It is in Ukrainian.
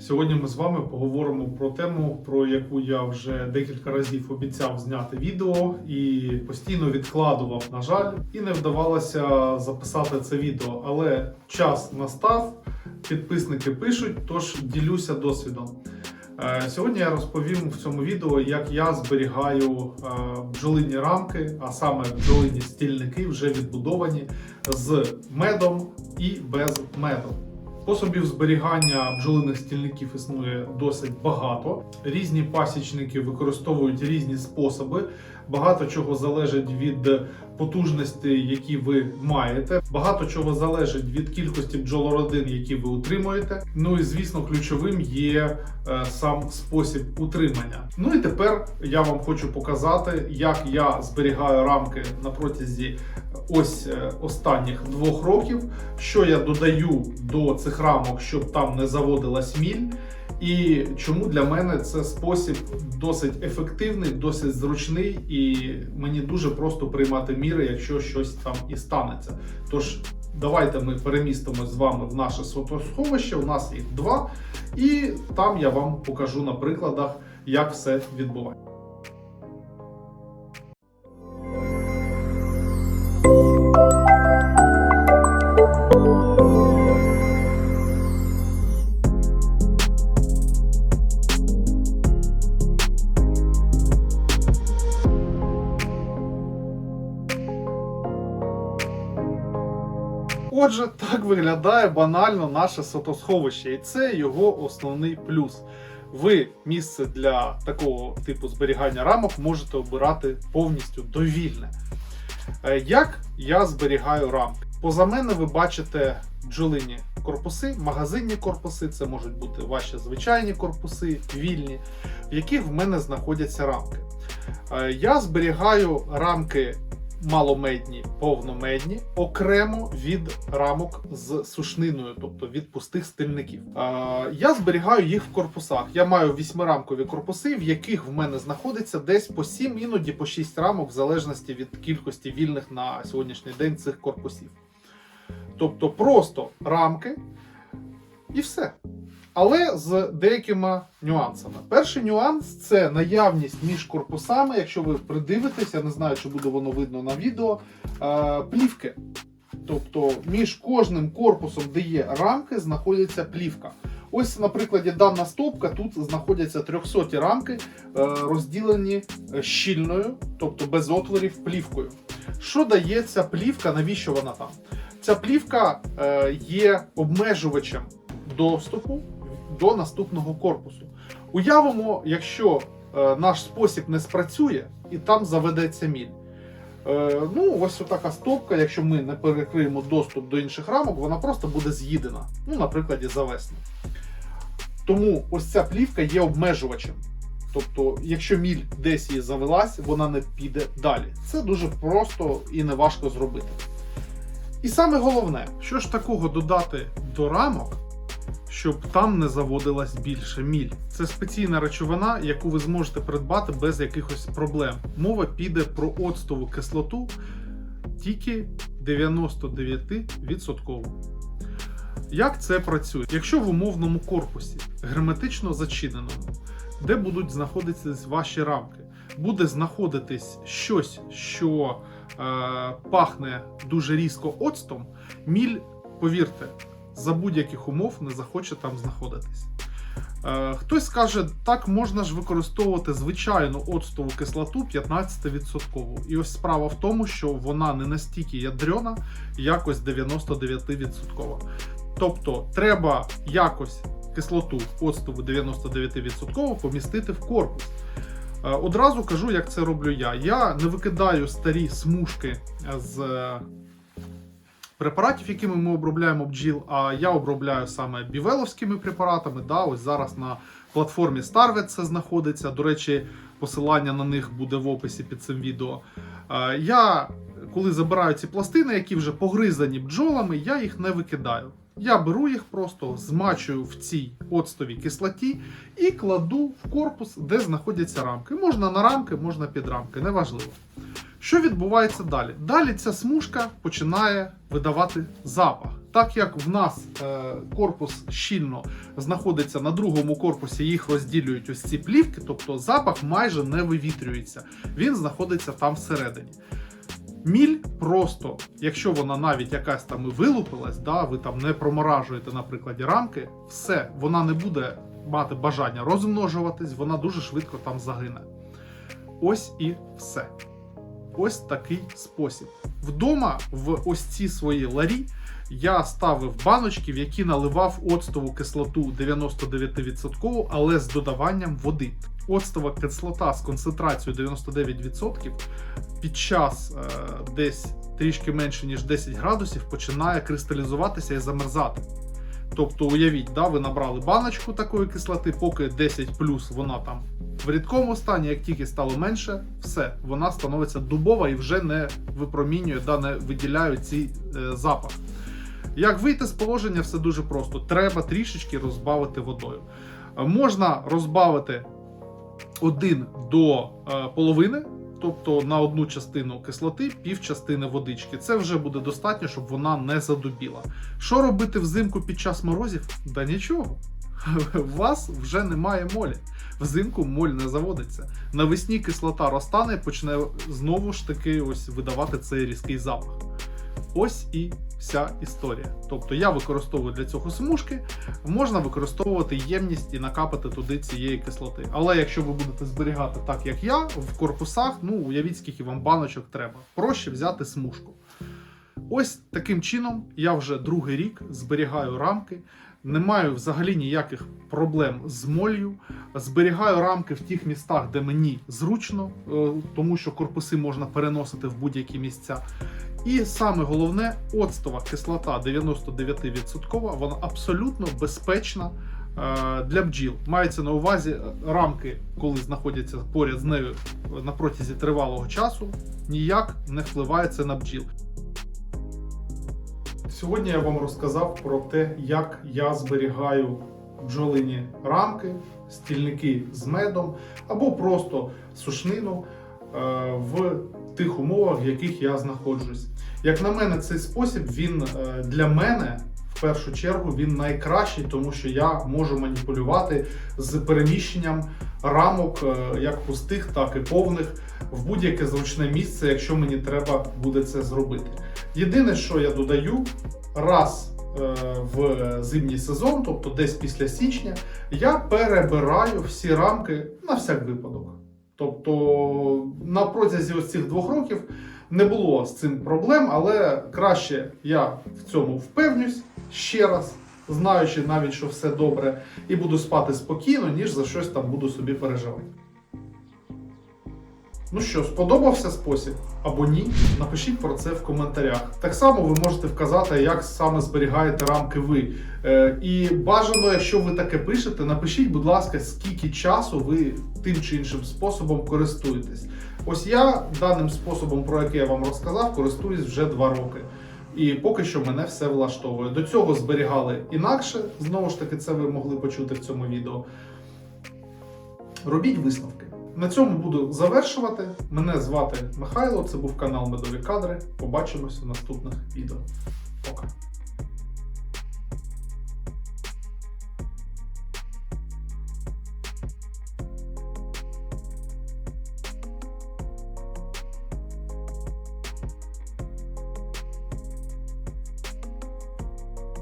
Сьогодні ми з вами поговоримо про тему, про яку я вже декілька разів обіцяв зняти відео і постійно відкладував, на жаль, і не вдавалося записати це відео. Але час настав, підписники пишуть, тож ділюся досвідом. Е, Сьогодні я розповім в цьому відео, як я зберігаю е, бджолині рамки, а саме бджолині стільники вже відбудовані з медом і без меду. Способів зберігання бджолиних стільників існує досить багато. Різні пасічники використовують різні способи. Багато чого залежить від потужності, які ви маєте. Багато чого залежить від кількості бджолородин, які ви утримуєте. Ну і звісно, ключовим є е, сам спосіб утримання. Ну і тепер я вам хочу показати, як я зберігаю рамки на протязі ось е, останніх двох років, що я додаю до цих рамок, щоб там не заводилась міль. І чому для мене це спосіб досить ефективний, досить зручний, і мені дуже просто приймати міри, якщо щось там і станеться. Тож давайте ми перемістимось з вами в наше сховище. У нас їх два, і там я вам покажу на прикладах, як все відбувається. Отже, так виглядає банально наше сотосховище, і це його основний плюс. Ви місце для такого типу зберігання рамок можете обирати повністю довільне. Е, Як я зберігаю рамки? Поза мене ви бачите бджолині корпуси, магазинні корпуси, це можуть бути ваші звичайні корпуси, вільні, в яких в мене знаходяться рамки. Е, Я зберігаю рамки маломедні, повномедні, окремо від рамок з сушниною, тобто від пустих стильників. Е, Я зберігаю їх в корпусах. Я маю вісьмирамкові корпуси, в яких в мене знаходиться десь по 7, іноді по 6 рамок, в залежності від кількості вільних на сьогоднішній день цих корпусів. Тобто просто рамки і все. Але з деякими нюансами. Перший нюанс це наявність між корпусами, якщо ви придивитесь, я не знаю, чи буде воно видно на відео, е, плівки. Тобто між кожним корпусом, де є рамки, знаходиться плівка. Ось, на прикладі, дана стопка, тут знаходяться 300 рамки, е, розділені е, щільною, тобто без отворів плівкою. Що дає ця плівка, навіщо вона там? Ця плівка є обмежувачем доступу до наступного корпусу. Уявимо, якщо е, наш спосіб не спрацює і там заведеться міль. Е, ну, ось така стопка, якщо ми не перекриємо доступ до інших рамок, вона просто буде з'їдена. Ну, на прикладі завесни. Тому ось ця плівка є обмежувачем. Тобто, якщо міль десь її завелась, вона не піде далі. Це дуже просто і не важко зробити. І саме головне, що ж такого додати до рамок, щоб там не заводилась більше міль. Це спеційна речовина, яку ви зможете придбати без якихось проблем. Мова піде про оцтову кислоту тільки 99%. Як це працює? Якщо в умовному корпусі, герметично зачиненому, де будуть знаходитись ваші рамки, буде знаходитись щось, що е, пахне дуже різко оцтом, міль, повірте, за будь-яких умов не захоче там знаходитись. Е, хтось скаже, так можна ж використовувати звичайну оцтову кислоту 15%. І ось справа в тому, що вона не настільки ядрена, як ось 99%. Тобто треба якось кислоту оцтову 99% помістити в корпус. Е, Одразу кажу, як це роблю я. Я не викидаю старі смужки з е, препаратів, якими ми обробляємо бджіл, а я обробляю саме бівеловськими препаратами. Да, ось зараз на платформі Starvet це знаходиться. До речі, посилання на них буде в описі під цим відео. Е, Я, коли забираю ці пластини, які вже погризані бджолами, я їх не викидаю. Я беру їх просто, змачую в цій оцтовій кислоті і кладу в корпус, де знаходяться рамки. Можна на рамки, можна під рамки, неважливо. Що відбувається далі? Далі ця смужка починає видавати запах. Так як в нас е, корпус щільно знаходиться на другому корпусі, їх розділюють ось ці плівки, тобто запах майже не вивітрюється. Він знаходиться там всередині. Міль просто, якщо вона навіть якась там і вилупилась, да, ви там не проморажуєте, на прикладі рамки, все, вона не буде мати бажання розмножуватись, вона дуже швидко там загине. Ось і все. Ось такий спосіб. Вдома в ось ці свої ларі я ставив баночки, в які наливав оцтову кислоту 99%, але з додаванням води. Оцтова кислота з концентрацією 99% під час е, десь трішки менше ніж 10 градусів починає кристалізуватися і замерзати. Тобто, уявіть, да, ви набрали баночку такої кислоти, поки 10 вона там в рідкому стані, як тільки стало менше, все, вона становиться дубова і вже не випромінює, да, не виділяє цей е, запах. Як вийти з положення, все дуже просто. Треба трішечки розбавити водою. Е, Можна розбавити один до е, половини, тобто на одну частину кислоти, пів частини водички. Це вже буде достатньо, щоб вона не задубіла. Що робити взимку під час морозів? Да нічого. У вас вже немає молі. Взимку моль не заводиться. Навесні кислота розтане і почне знову ж таки ось видавати цей різкий запах. Ось і вся історія. Тобто я використовую для цього смужки, можна використовувати ємність і накапати туди цієї кислоти. Але якщо ви будете зберігати так, як я, в корпусах, ну уявіть, скільки вам баночок треба. Проще взяти смужку. Ось таким чином я вже другий рік зберігаю рамки. Не маю взагалі ніяких проблем з молью. Зберігаю рамки в тих містах, де мені зручно, е, тому що корпуси можна переносити в будь-які місця. І саме головне, оцтова кислота 99%, вона абсолютно безпечна е, для бджіл. Мається на увазі е, рамки, коли знаходяться поряд з нею на протязі тривалого часу, ніяк не впливає це на бджіл. Сьогодні я вам розказав про те, як я зберігаю бджолині рамки, стільники з медом або просто сушнину е, в тих умовах, в яких я знаходжусь. Як на мене, цей спосіб він е, для мене в першу чергу він найкращий, тому що я можу маніпулювати з переміщенням рамок, е, як пустих, так і повних, в будь-яке зручне місце, якщо мені треба буде це зробити. Єдине, що я додаю, раз е, в зимній сезон, тобто десь після січня, я перебираю всі рамки на всяк випадок. Тобто на протязі ось цих двох років не було з цим проблем, але краще я в цьому впевнюсь ще раз, знаючи навіть, що все добре, і буду спати спокійно, ніж за щось там буду собі переживати. Ну що, сподобався спосіб або ні? Напишіть про це в коментарях. Так само ви можете вказати, як саме зберігаєте рамки ви. Е, і бажано, якщо ви таке пишете, напишіть, будь ласка, скільки часу ви тим чи іншим способом користуєтесь. Ось я даним способом, про який я вам розказав, користуюсь вже два роки. І поки що мене все влаштовує. До цього зберігали інакше. Знову ж таки, це ви могли почути в цьому відео. Робіть висновки. На цьому буду завершувати. Мене звати Михайло. Це був канал Медові Кадри. Побачимось у наступних відео. Пока.